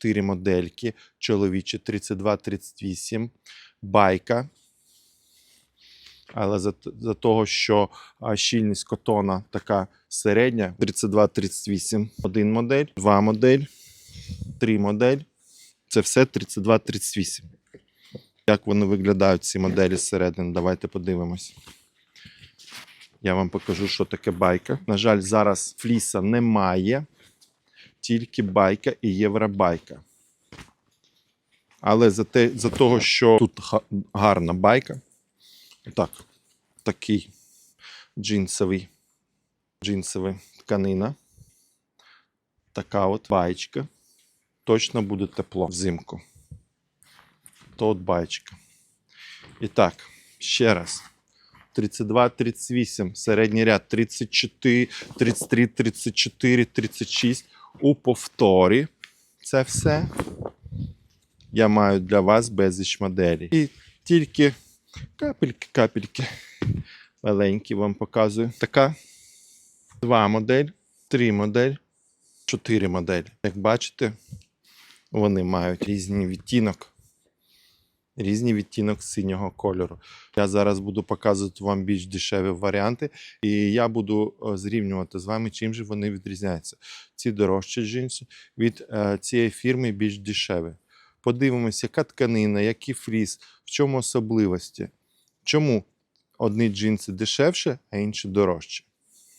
4 модельки, чоловічі 32-38, байка. Але за, за того, що щільність котона така середня, 32-38. Один модель, два модель, три модель. Це все 32-38. Як вони виглядають, ці моделі зсередини? Давайте подивимось. Я вам покажу, що таке байка. На жаль, зараз фліса немає, тільки байка і євробайка. Але за, те, за того, що тут гарна байка, так, такий джинсовий, джинсова тканина, така от баєчка. Точно буде тепло взимку. То от баєчка. І так, ще раз. 32, 38, середній ряд 34, 33, 34, 36. У повторі це все. Я маю для вас безліч моделей. І тільки капельки, капельки маленькі вам показую. Така два модель, три модель, чотири моделі. Як бачите, вони мають різний відтінок. Різний відтінок синього кольору. Я зараз буду показувати вам більш дешеві варіанти, і я буду е, зрівнювати з вами, чим же вони відрізняються. Ці дорожчі джинси від е, цієї фірми більш дешеві. Подивимося, яка тканина, який фріз, в чому особливості. Чому одні джинси дешевше, а інші дорожчі.